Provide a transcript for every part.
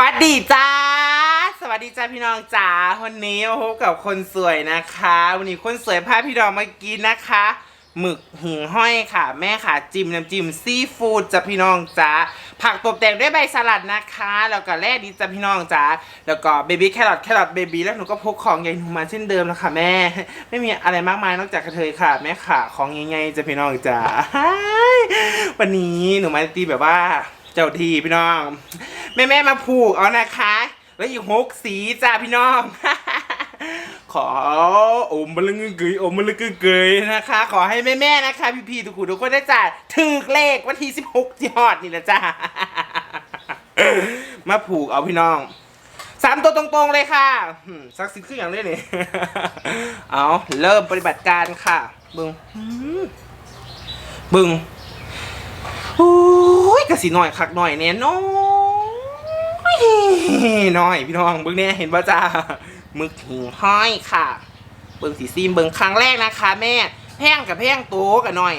วัสดีจ้า สวัสดีจ้าพี่น้องจ๋าวันนี้มาพบกับคนสวยนะคะ วันนี้คนสวยพาพี่น้องมากินนะคะ หมึกหิ่งห้อยค่ะ แม่ค่ะจิ้มน้ำจิ้มซีฟู้ดจ้ะพี่น้องจ๋าผักตบแต่งด้วยใบสลัดนะคะ แล้วก็แร่ดีจ้ะพี่น้องจ๋าแล้วก็เบบี้แครอทแครอทเบบี้แล้วหนูก็พกของใหญ่หนูมาเช่นเดิมแล้วค่ะแม่ ไม่มีอะไรมากมายนอกจากกระเทยค่ะ แม่ค่ะของใหญ่ๆจ้ะพี่น้องจ๋าวันนี้หนูมาตีแบบว่าเจ้าทีพี่น้อง แม่แม่มาผูกเอานะคะ แล้วอีกหกสีจ้าพี่น้อง ขออมบลึงกึกยอมบลึงกึกเกยนะคะ ขอให้แม่แม่นะคะ พี่ๆทุกคนทุกคนได้จ่าถึกเลขวันที่สิบหกที่ฮอดนี่แหละจ้ามาผูกเอาพี่น้องสามตัวตรงๆเลยค่ะสักสิบครึ่งอย่างเลยนี่เอาเริ่มปฏิบัติการค่ะ บึงบึงโอ้ยกระสิหน่อยคักหน่อยเนี่ยน้อย น้อยพี่น้องเบิ้งเนี่ยเห็นป่ะจ้าหมึกหิงห้อยค่ะ เบิ้งสีซีมเบิ้งครั้งแรกนะคะ แม่ แพงกับแพงโตกันหน่อย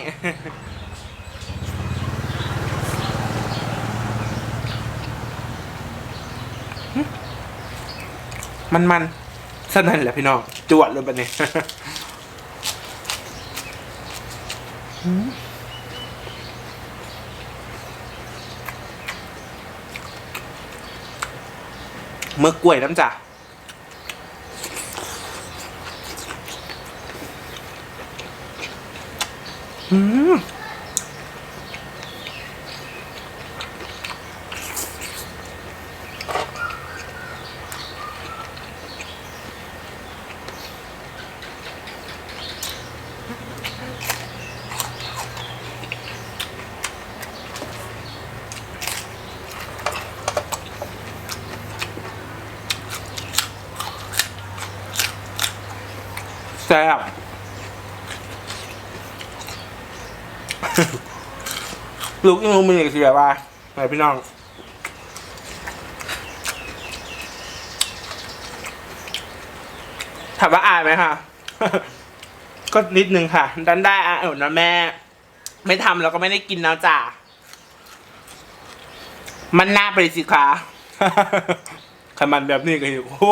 มันมันสนั่นแหละพี่น้อง จวดเลยปะเนี่ย เมื่อกล้วยน้ำจ่าอืม ซ่บลูกยังลงมือเสียว่าไหนพี่น้องถามว่าอายไหมคะก็นิดนึงค่ะ ดันได้อะเออนะแม่ ไม่ทำแล้วก็ไม่ได้กินแล้วจ้ะ มันน่าไปสิคะขมันแบบนี้ก็อยู่โอ้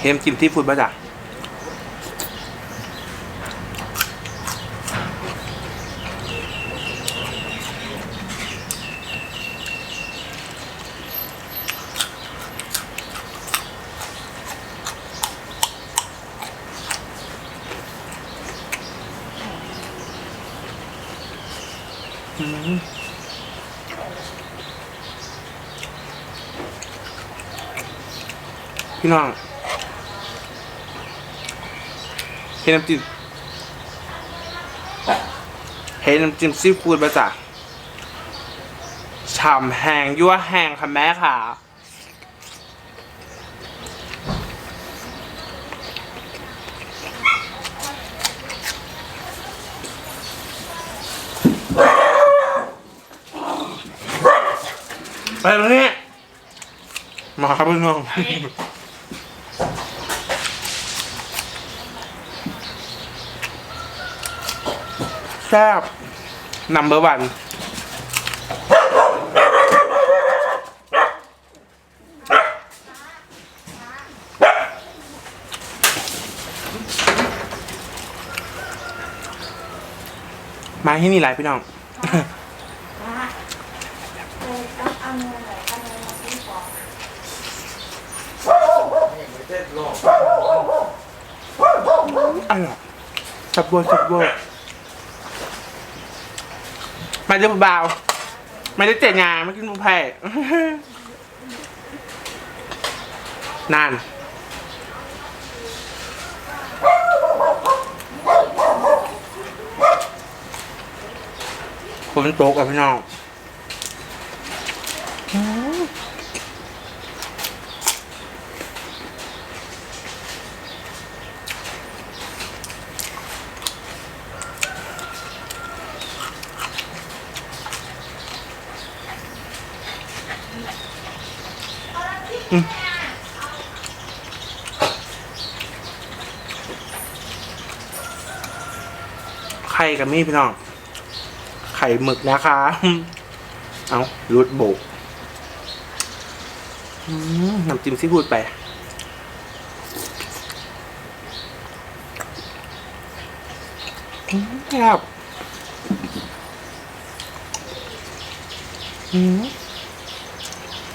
เฮมกินที่ฟุตบ้าจ้ะอืมพี่น้อง เห็นน้ำจิ้มเห็นน้ำจิ้มซีฟู้ดมาจ้ะฉ่ำแห้งยั่วแห้งค่ะแม่ค่ะ ไปแล้วเนี่ยมาครับพี่น้อง แซ่บ number one มาที่นี่หลายพี่น้องอร่อยจับบัวจับบัว มาดูเบาไม่ได้เจ็ดงานไม่กินผู้แพ้นานคนตกอะพี่น้อง ไข่กับมีพี่น้อง ไข่หมึกนะคะ เอารุดโบกน้ำจิ้มซีฟู้ดไปครับ อืม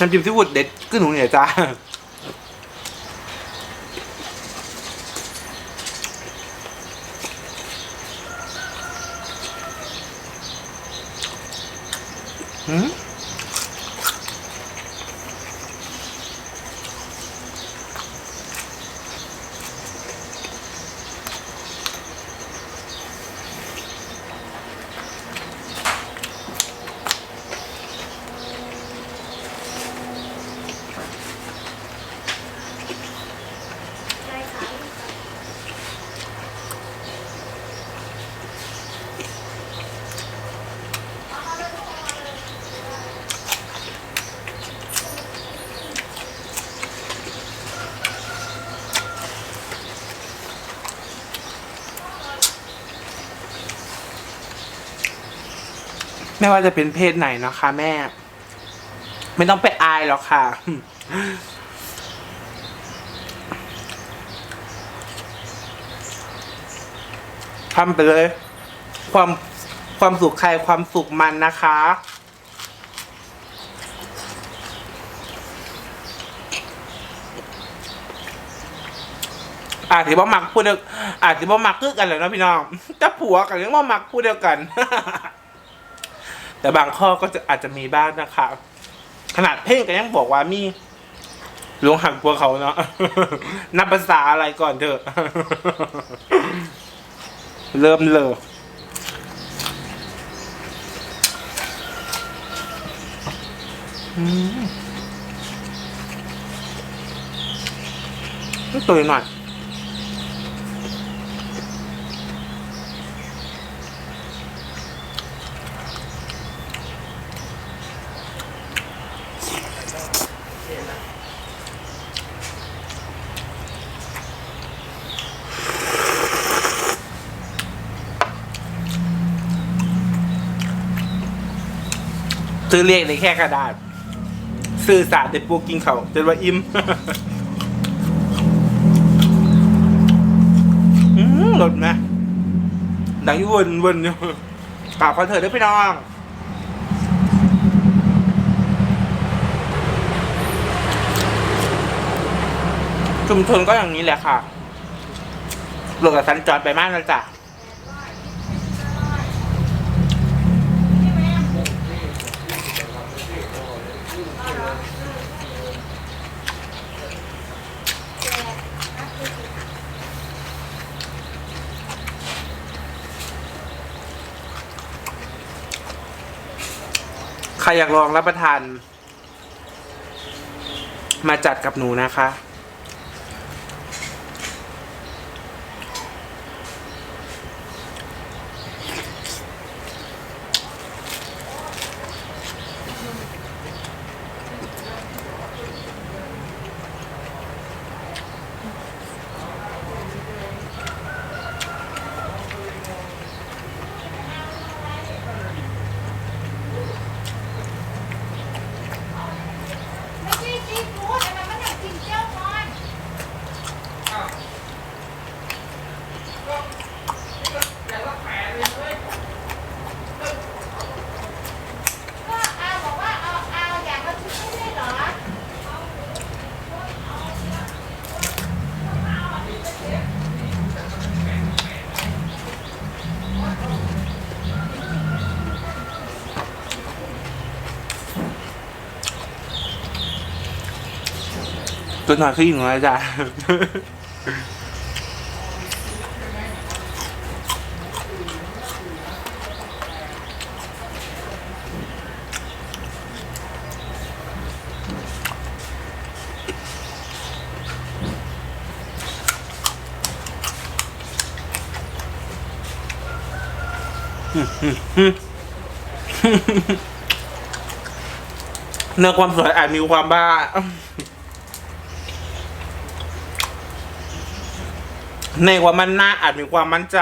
น้ำจิ้มซีฟู้ดเด็ดขึ้นหนูเนี่ยจ้าอืม ไม่ว่าจะเป็นเพศไหนนะคะแม่ ไม่ต้องไปอายหรอกค่ะ ทำไปเลย ความความสุขใครความสุขมันนะคะอาจจะบ่มักพูดเดียวอาจจะบ่มักคือกันแหละนะพี่น้องจะผัวกันยังบ่มักพูดเดียวกัน แต่บางข้อก็จะอาจจะมีบ้างนะคะ ขนาดเพ่งก็ยังบอกว่ามีหลวงหักพวกเขาเนาะนับภาษาอะไรก่อนเถอะ เริ่มเลยอืมตัวหน่อย ซื้อเรียกได้แค่กระดาษสื่อสารแต่ปูกินเขาจนว่าอิ่มหลดไหมดังอยู่วนวนอยู่กราบขอเถิดด้วยพี่น้องชุมชนก็อย่างนี้แหละค่ะหลดกับสันจอดไปมากแล้วจ้ะ ใครอยากลองรับประทาน มาจัดกับหนูนะคะ ไม่ใช่ซีฟู้ดอันนั้นมันอยากกินเจ้าเนาะ ตัวหน่อยคืออีกหน่อยจ้ะเนื้อความสวยอาจมีความบ้า ในความมันหน้าอาจมีความมั่นใจ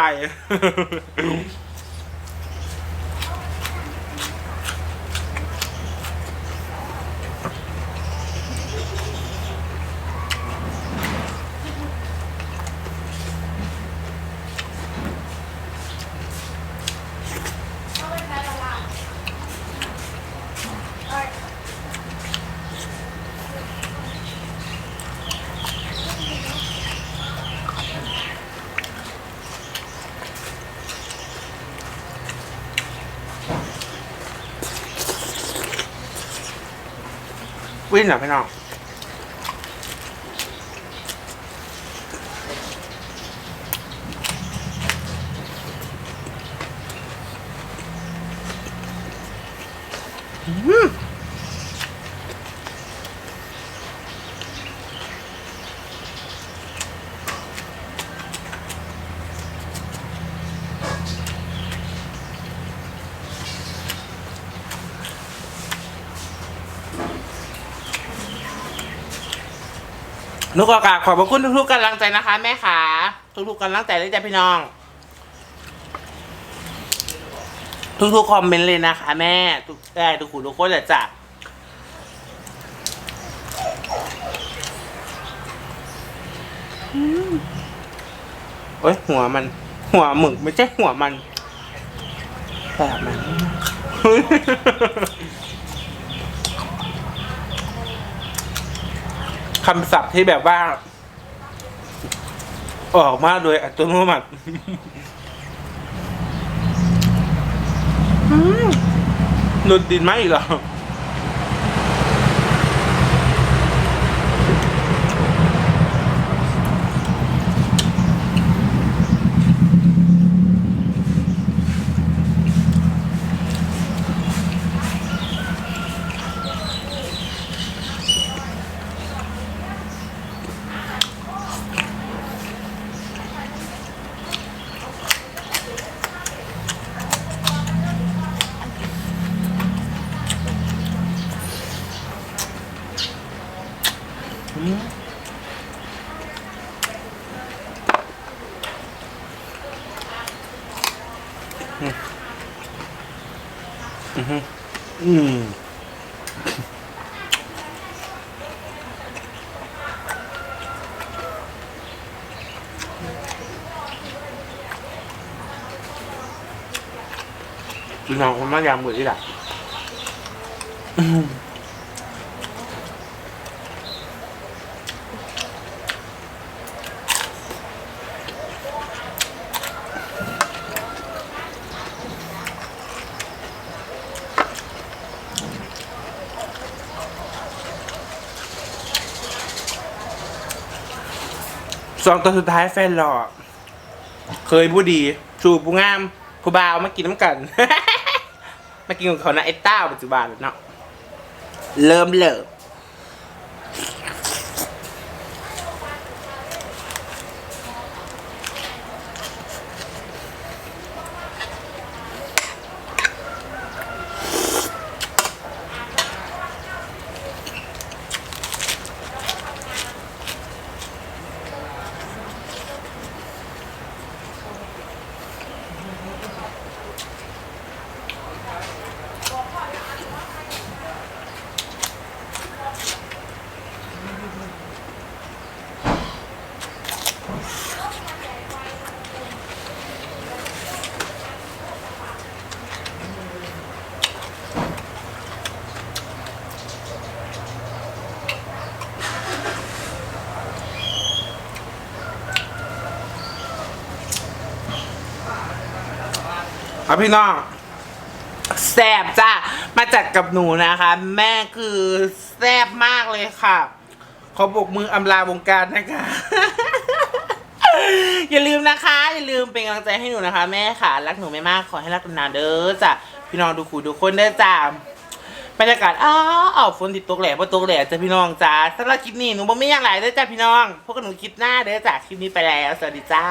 วิ่งเหรอพี่น้อง นุกกาขอบพระคุณทุกๆกำลังใจนะคะ แม่ขาทุกๆกำลังใจเลยจ้ะพี่น้อง ทุกๆคอมเมนต์เลยนะคะ แม่ทุกได้ทุกคนทุกคนเลยจ้ะโอ้ยหัวมัน หัวหมึกไม่ใช่หัวมันแบบมัน คำศัพท์ที่แบบว่า ออกมาโดยอัตโนมัติอืมหลุดดินไหมอีกเหรอ อืมพี่น้องคนมายามมือที่ละอืม สองตัวสุดท้ายแฟนหล่อเคยผู้ดีชูผู้งามผู้บ่าวมากินน้ำกัน มากินของเขานะไอ้ต้าปัจจุบันเนาะเริ่มเลิก เอาพี่น้องแซบจ้ามาจัดกับหนูนะคะ แม่คือแซบมากเลยค่ะ ขอบกมืออำลาวงการนะคะ อย่าลืมนะคะ อย่าลืมเป็นกำลังใจให้หนูนะคะ แม่ค่ะรักหนูไม่มากขอให้รักนานเด้อจ้ะพี่น้องดูขู่ดูคนเด้อจ้ะบรรยากาศอ้าวอ้าฝนติดตกแหล่พอตกแหล่จ้ะพี่น้องจ้าสำหรับคลิปนี้หนูบ่ไม่อย่างไรเด้อจ้ะพี่น้องพวกบหนูคลิปหน้าเด้อจ้ะคลิปนี้ไปแล้ว สวัสดีจ้า